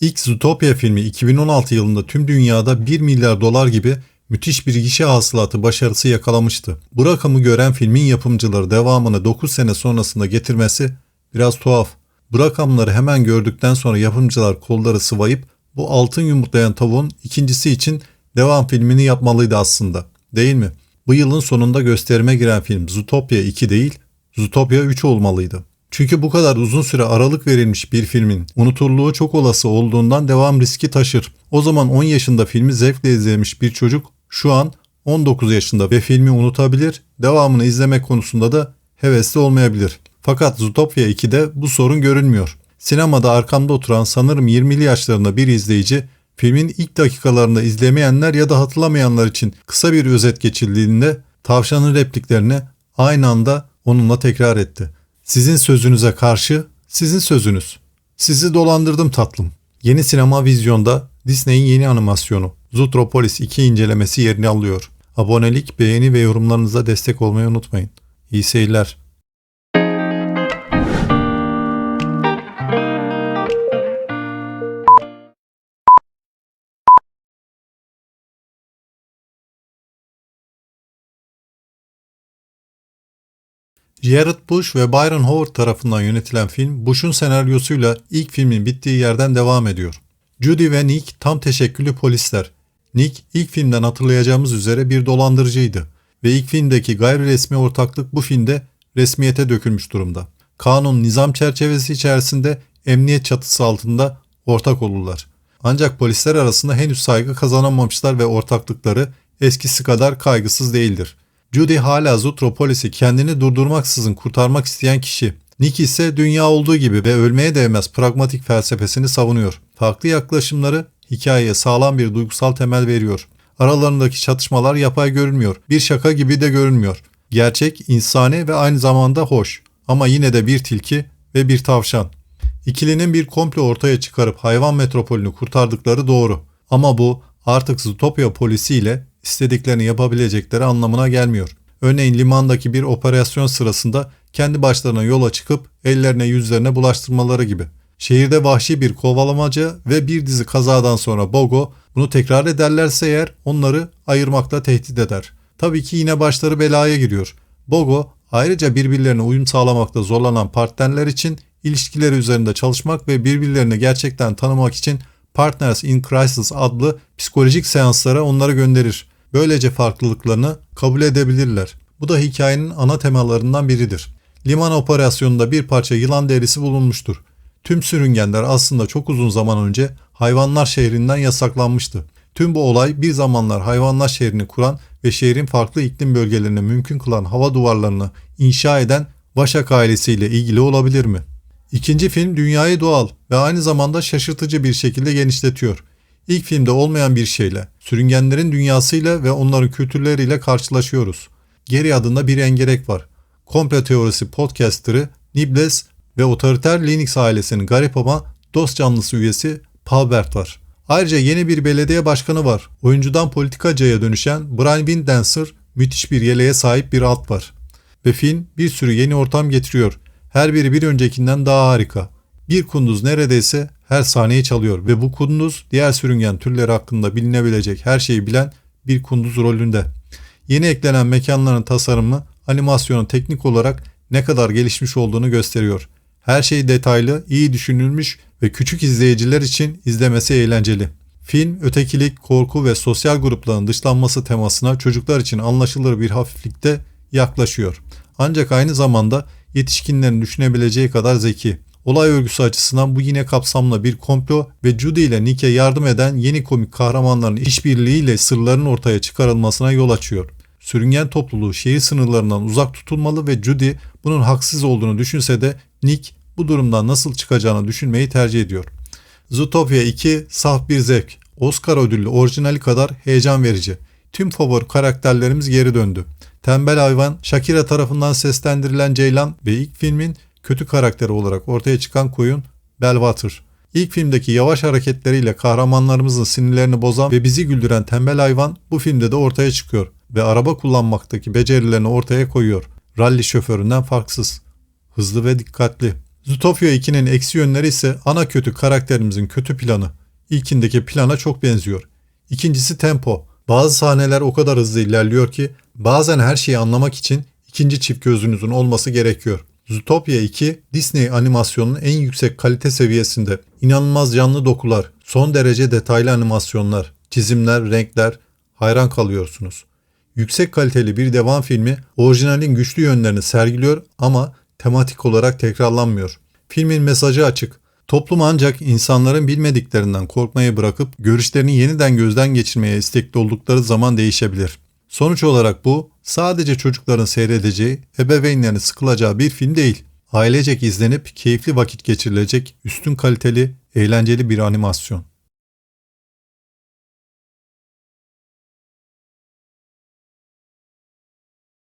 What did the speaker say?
İlk Zootopia filmi 2016 yılında tüm dünyada 1 milyar dolar gibi müthiş bir gişe hasılatı başarısı yakalamıştı. Bu rakamı gören filmin yapımcıları devamını 9 sene sonrasında getirmesi biraz tuhaf. Bu rakamları hemen gördükten sonra yapımcılar kolları sıvayıp bu altın yumurtlayan tavuğun ikincisi için devam filmini yapmalıydı aslında. Değil mi? Bu yılın sonunda gösterime giren film Zootopia 2 değil, Zootopia 3 olmalıydı. Çünkü bu kadar uzun süre aralık verilmiş bir filmin unutulduğu çok olası olduğundan devam riski taşır. O zaman 10 yaşında filmi zevkle izlemiş bir çocuk şu an 19 yaşında ve filmi unutabilir, devamını izlemek konusunda da hevesli olmayabilir. Fakat Zootopia 2'de bu sorun görünmüyor. Sinemada arkamda oturan sanırım 20'li yaşlarında bir izleyici filmin ilk dakikalarında izlemeyenler ya da hatırlamayanlar için kısa bir özet geçildiğinde tavşanın repliklerini aynı anda onunla tekrar etti. Sizin sözünüze karşı sizin sözünüz. Sizi dolandırdım tatlım. Yeni sinema vizyonda Disney'in yeni animasyonu Zootropolis 2 incelemesi yerini alıyor. Abonelik, beğeni ve yorumlarınıza destek olmayı unutmayın. İyi seyirler. Jared Bush ve Byron Howard tarafından yönetilen film Bush'un senaryosuyla ilk filmin bittiği yerden devam ediyor. Judy ve Nick tam teşekküllü polisler. Nick ilk filmden hatırlayacağımız üzere bir dolandırıcıydı ve ilk filmdeki gayri resmi ortaklık bu filmde resmiyete dökülmüş durumda. Kanun nizam çerçevesi içerisinde emniyet çatısı altında ortak olurlar. Ancak polisler arasında henüz saygı kazanamamışlar ve ortaklıkları eskisi kadar kaygısız değildir. Judy hala Zootropolis'i kendini durdurmaksızın kurtarmak isteyen kişi. Nick ise dünya olduğu gibi ve ölmeye değmez pragmatik felsefesini savunuyor. Farklı yaklaşımları hikayeye sağlam bir duygusal temel veriyor. Aralarındaki çatışmalar yapay görünmüyor. Bir şaka gibi de görünmüyor. Gerçek, insani ve aynı zamanda hoş. Ama yine de bir tilki ve bir tavşan. İkilinin bir komple ortaya çıkarıp hayvan metropolünü kurtardıkları doğru. Ama bu artık Zootopia polisiyle istediklerini yapabilecekleri anlamına gelmiyor. Örneğin limandaki bir operasyon sırasında kendi başlarına yola çıkıp ellerine yüzlerine bulaştırmaları gibi. Şehirde vahşi bir kovalamaca ve bir dizi kazadan sonra Bogo bunu tekrar ederlerse eğer onları ayırmakla tehdit eder. Tabii ki yine başları belaya giriyor. Bogo ayrıca birbirlerine uyum sağlamakta zorlanan partnerler için ilişkileri üzerinde çalışmak ve birbirlerini gerçekten tanımak için Partners in Crisis adlı psikolojik seanslara onları gönderir. Böylece farklılıklarını kabul edebilirler. Bu da hikayenin ana temalarından biridir. Liman operasyonunda bir parça yılan derisi bulunmuştur. Tüm sürüngenler aslında çok uzun zaman önce hayvanlar şehrinden yasaklanmıştı. Tüm bu olay bir zamanlar hayvanlar şehrini kuran ve şehrin farklı iklim bölgelerine mümkün kılan hava duvarlarını inşa eden Vaşak ailesiyle ilgili olabilir mi? İkinci film dünyayı doğal ve aynı zamanda şaşırtıcı bir şekilde genişletiyor. İlk filmde olmayan bir şeyle, sürüngenlerin dünyasıyla ve onların kültürleriyle karşılaşıyoruz. Geri adında bir engerek var. Komple teorisi podcasterı Nibles ve otoriter Linux ailesinin garip ama dost canlısı üyesi Palbert var. Ayrıca yeni bir belediye başkanı var. Oyuncudan politikacıya dönüşen Brian Windancer müthiş bir yeleğe sahip bir alt var. Ve film bir sürü yeni ortam getiriyor. Her biri bir öncekinden daha harika. Bir kunduz neredeyse her sahneyi çalıyor ve bu kunduz diğer sürüngen türleri hakkında bilinebilecek her şeyi bilen bir kunduz rolünde. Yeni eklenen mekanların tasarımı animasyonun teknik olarak ne kadar gelişmiş olduğunu gösteriyor. Her şey detaylı, iyi düşünülmüş ve küçük izleyiciler için izlemesi eğlenceli. Film, ötekilik, korku ve sosyal grupların dışlanması temasına çocuklar için anlaşılır bir hafiflikte yaklaşıyor. Ancak aynı zamanda yetişkinlerin düşünebileceği kadar zeki. Olay örgüsü açısından bu yine kapsamlı bir komplo ve Judy ile Nick'e yardım eden yeni komik kahramanların işbirliğiyle sırların ortaya çıkarılmasına yol açıyor. Sürüngen topluluğu şehir sınırlarından uzak tutulmalı ve Judy bunun haksız olduğunu düşünse de Nick bu durumdan nasıl çıkacağını düşünmeyi tercih ediyor. Zootopia 2 saf bir zevk. Oscar ödüllü orijinali kadar heyecan verici. Tüm favori karakterlerimiz geri döndü. Tembel hayvan, Shakira tarafından seslendirilen Ceylan ve ilk filmin kötü karakteri olarak ortaya çıkan koyun Belwater. İlk filmdeki yavaş hareketleriyle kahramanlarımızın sinirlerini bozan ve bizi güldüren tembel hayvan bu filmde de ortaya çıkıyor ve araba kullanmaktaki becerilerini ortaya koyuyor. Rally şoföründen farksız. Hızlı ve dikkatli. Zootopia 2'nin eksi yönleri ise ana kötü karakterimizin kötü planı. İlkindeki plana çok benziyor. İkincisi tempo. Bazı sahneler o kadar hızlı ilerliyor ki bazen her şeyi anlamak için ikinci çift gözünüzün olması gerekiyor. Zootopia 2 Disney animasyonunun en yüksek kalite seviyesinde. İnanılmaz canlı dokular, son derece detaylı animasyonlar, çizimler, renkler hayran kalıyorsunuz. Yüksek kaliteli bir devam filmi orijinalin güçlü yönlerini sergiliyor ama tematik olarak tekrarlanmıyor. Filmin mesajı açık. Toplum ancak insanların bilmediklerinden korkmayı bırakıp görüşlerini yeniden gözden geçirmeye istekli oldukları zaman değişebilir. Sonuç olarak bu sadece çocukların seyredeceği, ebeveynlerin sıkılacağı bir film değil. Ailecek izlenip keyifli vakit geçirilecek üstün kaliteli, eğlenceli bir animasyon.